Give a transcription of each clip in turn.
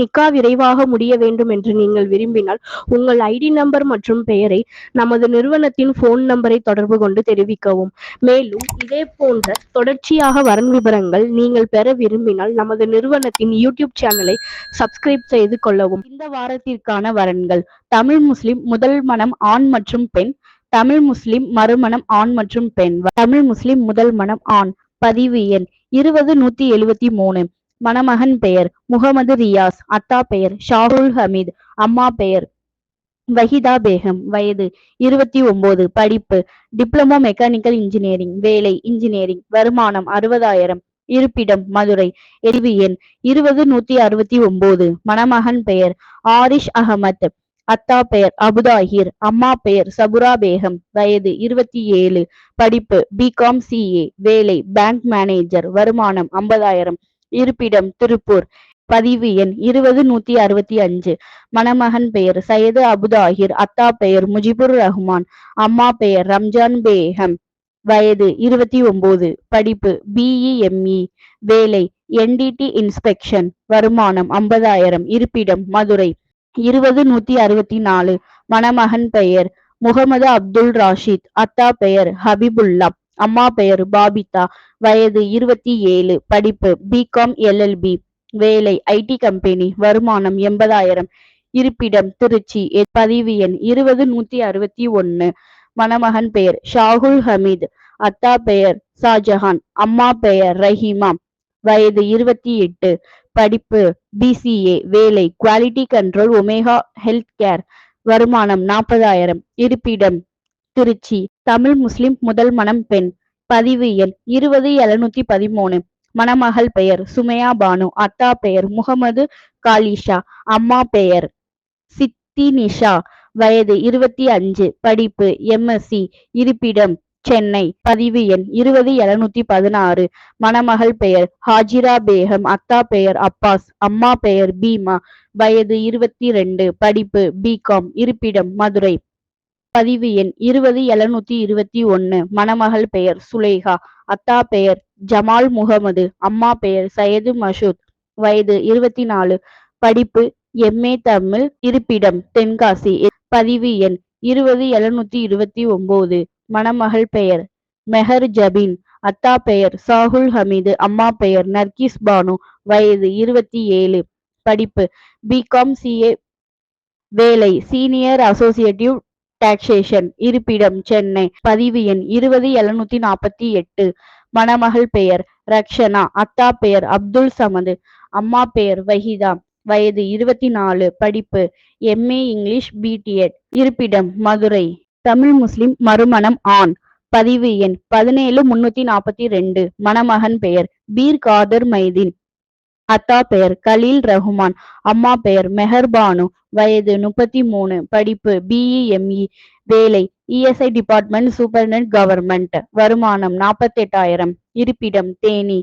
நிக்கா விரைவாக முடிய வேண்டும் என்று நீங்கள் விரும்பினால் உங்கள் ஐடி நம்பர் மற்றும் பெயரை நமது நிறுவனத்தின் போன் நம்பரை தொடர்பு கொண்டு தெரிவிக்கவும். மேலும் இதே போன்ற தொடர்ச்சியாக வரன் விவரங்கள் நீங்கள் பெற விரும்பினால் நமது நிறுவனத்தின் யூடியூப் சேனலை சப்ஸ்கிரைப் செய்து கொள்ளவும். இந்த வாரத்திற்கான வரன்கள் தமிழ் முஸ்லிம் முதல் மனம் ஆண் மற்றும் பெண் தமிழ் முஸ்லிம் மறுமணம் ஆண் மற்றும் பெண் தமிழ் முஸ்லிம் முதல் மனம் ஆண் பதிவு எண் இருபது நூத்தி எழுபத்தி மூணு. மணமகன் பெயர் முகமது ரியாஸ் அத்தா பெயர் ஷாகுல் ஹமீத் அம்மா பெயர் வஹிதா பேகம் வயது இருபத்தி ஒன்பது படிப்பு டிப்ளமோ மெக்கானிக்கல் இன்ஜினியரிங் வேலை இன்ஜினியரிங் வருமானம் அறுபதாயிரம் இருப்பிடம் மதுரை எரிவு எண் இருபது நூத்தி அறுபத்தி ஒன்பது மணமகன் பெயர் ஆரிஷ் அகமத் அத்தா பெயர் அபுதாஹிர் அம்மா பெயர் சபுரா பேகம் வயது இருபத்தி ஏழு படிப்பு பிகாம் சிஏ வேலை பேங்க் மேனேஜர் வருமானம் ஐம்பதாயிரம் இருப்பிடம் திருப்பூர். பதிவு எண் இருபது நூத்தி அறுபத்தி அஞ்சு. மணமகன் பெயர் சையது அபுதாஹிர் அத்தா பெயர் முஜிபுர் ரஹ்மான். அம்மா பெயர் ரம்ஜான் பேகம். வயது இருபத்தி ஒன்பது படிப்பு பிஇஎம்இ வேலை என்டிடி இன்ஸ்பெக்ஷன் வருமானம் ஐம்பதாயிரம். இருப்பிடம் மதுரை. இருபது நூத்தி அறுபத்தி நாலு. மணமகன் பெயர் முகமது அப்துல் ராஷித். அத்தா பெயர் ஹபிபுல்லா அம்மா பெயர் பாபிதா. வயது இருபத்தி ஏழு. படிப்பு பிகாம் எல்எல்பி வேலை ஐடி கம்பெனி வருமானம் எண்பதாயிரம். இருப்பிடம் திருச்சி. பதிவு எண் இருபது நூத்தி அறுபத்தி ஒன்னு. மணமகன் பெயர் ஷாகுல் ஹமீத். அத்தா பெயர் ஷாஜஹான். அம்மா பெயர் ரஹீமா. வயது இருபத்தி எட்டு. படிப்பு பிசிஏ வேலை quality control Omega health care வருமானம் நாற்பதாயிரம். இருப்பிடம் திருச்சி தமிழ் முஸ்லிம் முதல் மனம் பெண். பதிவு எண் இருபது எழுநூத்தி பதிமூணு. மணமகள் பெயர் சுமையா பானு அத்தா பெயர் முகமது காலிஷா அம்மா பெயர் சித்தி நிஷா வயது இருபத்தி அஞ்சு படிப்பு எம்எஸ்சி இருப்பிடம் சென்னை. பதிவு எண் இருபது எழுநூத்தி பதினாறு. மணமகள் பெயர் ஹாஜிரா பேகம் அத்தா பெயர் அப்பாஸ் அம்மா பெயர் பீமா. வயது இருபத்தி ரெண்டு படிப்பு பிகாம் இருப்பிடம் மதுரை. பதிவு எண் இருபது எழுநூத்தி இருபத்தி ஒன்னு. மணமகள் பெயர் சுலேகா. அத்தா பெயர் ஜமால் முகமது. அம்மா பெயர் சையது மசூத். வயது இருபத்தி நாலு படிப்பு எம்ஏ தமிழ் இருப்பிடம் தென்காசி. பதிவு எண் இருபது எழுநூத்தி இருபத்தி ஒன்பது மணமகள் பெயர் மெஹர் ஜபீன். அத்தா பெயர் சாகுல் ஹமீது. அம்மா பெயர் நர்கிஸ் பானு. வயது இருபத்தி ஏழு. படிப்பு பிகாம் சிஏ வேலை சீனியர் அசோசியேட்டிவ் டாக்ஸேஷன் இருப்பிடம் சென்னை. பதிவு எண் இருபது எழுநூத்தி நாற்பத்தி எட்டு. மணமகள் பெயர் ரக்ஷனா. அத்தா பெயர் அப்துல் சமது. அம்மா பெயர் வஹிதா. வயது இருபத்தி நாலு. படிப்பு எம்ஏ இங்கிலீஷ் பிடிஎட் இருப்பிடம் மதுரை. தமிழ் முஸ்லிம் மறுமணம் ஆண். பதிவு எண் பதினேழு முன்னூத்தி நாற்பத்தி ரெண்டு. மணமகன் பெயர் பீர் காதர் மைதீன். அத்தா பெயர் கலீல் ரஹ்மான் அம்மா பெயர் மெஹர்பானு. வயது முப்பத்தி மூணு படிப்பு பிஇஎம்இ வேலை இஎஸ்ஐ டிபார்ட்மெண்ட் சூப்பர்டென்ட் கவர்மெண்ட் வருமானம் நாற்பத்தெட்டாயிரம் இருப்பிடம் தேனி.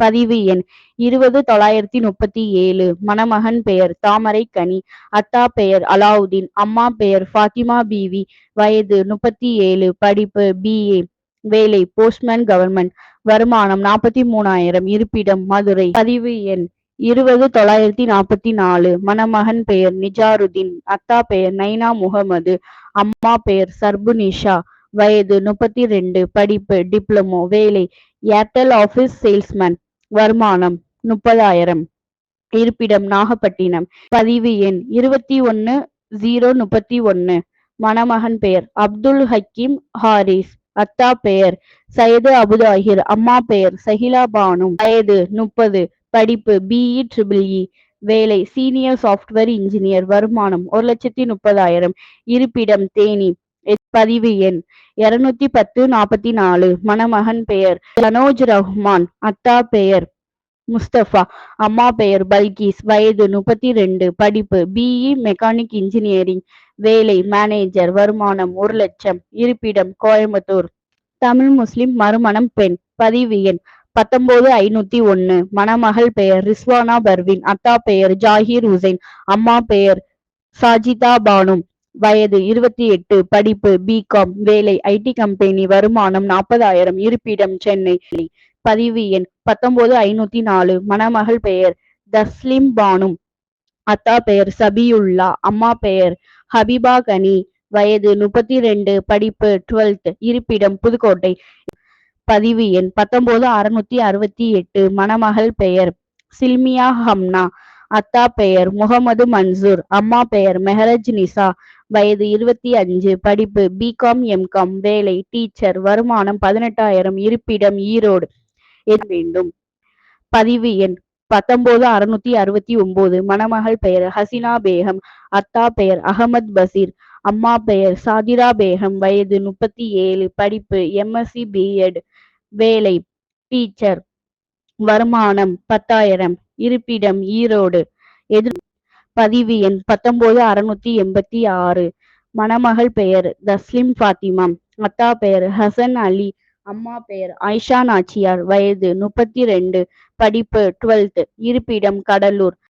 பதிவு எண் இருபது தொள்ளாயிரத்தி முப்பத்தி ஏழு. மணமகன் பெயர் தாமரை கனி. அத்தா பெயர் அலாவுதீன். அம்மா பெயர் ஃபாத்திமா பிவி. வயது முப்பத்தி ஏழு. படிப்பு பிஏ வேலை போஸ்ட்மேன் கவர்மெண்ட் வருமானம் நாற்பத்தி மூணாயிரம் இருப்பிடம் மதுரை. பதிவு எண் இருபது தொள்ளாயிரத்தி நாற்பத்தி நாலு. மணமகன் பெயர் நிஜாருதீன் அத்தா பெயர் நைனா முகமது அம்மா பெயர் சர்புனிஷா வயது முப்பத்தி ரெண்டு. படிப்பு டிப்ளமோ வேலை ஏர்டெல் ஆபீஸ் சேல்ஸ்மேன் வருமானம் முப்பதாயிரம். இருப்பிடம் நாகப்பட்டினம். பதிவு எண் இருபத்தி ஒன்னு ஜீரோ முப்பத்தி ஒன்னு. மணமகன் பெயர் அப்துல் ஹக்கீம் ஹாரிஸ் அத்தா பெயர். சையது அபுதாஹிர் அம்மா பெயர். சஹிலா பானு. வயது முப்பது. படிப்பு பிஇ ட்ரிபிள் இ வேலை சீனியர் சாஃப்ட்வேர் இன்ஜினியர் வருமானம் ஒரு லட்சத்தி முப்பதாயிரம். இருப்பிடம் தேனி. பதிவு எண் இருநூத்தி பத்து நாற்பத்தி நாலு. மணமகன் பெயர். தனோஜ் ரஹ்மான். அத்தா பெயர். முஸ்தபா அம்மா பெயர் பல்கீஸ் வயது முப்பத்தி ரெண்டு படிப்பு பிஇ மெக்கானிக் இன்ஜினியரிங் வேலை மேனேஜர் வருமானம் ஒரு லட்சம் இருப்பிடம் கோயம்புத்தூர். தமிழ் முஸ்லிம் மறுமணம் பெண் பதிவு எண் பத்தொன்பது ஐநூத்தி ஒன்னு மணமகள் பெயர் ரிஸ்வானா பர்வின் அத்தா பெயர் ஜாகிர் உசைன் அம்மா பெயர் சாஜிதா பானு வயது இருபத்தி எட்டு படிப்பு பிகாம் வேலை ஐடி கம்பெனி வருமானம் நாற்பதாயிரம் இருப்பிடம் சென்னை. பதிவு எண் பத்தொன்பது ஐநூத்தி நாலு. மணமகள் பெயர் தஸ்லிம் பானும் அத்தா பெயர் சபியுல்லா. அம்மா பெயர் ஹபிபா கனி. வயது முப்பத்தி ரெண்டு படிப்பு டுவெல்த். இருப்பிடம் புதுக்கோட்டை. பதிவு எண் பத்தொன்பது அறுநூத்தி அறுபத்தி எட்டு. மணமகள் பெயர் சில்மியா ஹம்னா. அத்தா பெயர் முகமது மன்சூர். அம்மா பெயர் மெஹரஜ் நிசா. வயது இருபத்தி அஞ்சு. படிப்பு பிகாம் எம்காம் வேலை டீச்சர். வருமானம் பதினெட்டாயிரம். இருப்பிடம் ஈரோடு. ஏற்க வேண்டும். பதிவு எண் பத்தொன்பது அறுநூத்தி அறுபத்தி ஒன்பது. மணமகள் பெயர் ஹசினா பேகம். அத்தா பெயர் அகமத் பசீர். அம்மா பெயர் சாதிரா பேகம். வயது முப்பத்தி ஏழு படிப்பு எம்எஸ்சி பிஎட் வேலை டீச்சர் வருமானம் பத்தாயிரம். இருப்பிடம் ஈரோடு. எதிர் பதிவு எண் பத்தொன்பது அறுநூத்தி எண்பத்தி ஆறு. மணமகள் பெயர் தஸ்லிம் ஃபாத்திமா. அத்தா பெயர் ஹசன் அலி. அம்மா பெயர் ஆயிஷா நாச்சியார். வயது முப்பத்தி ரெண்டு. படிப்பு டுவெல்த் இருப்பிடம் கடலூர்.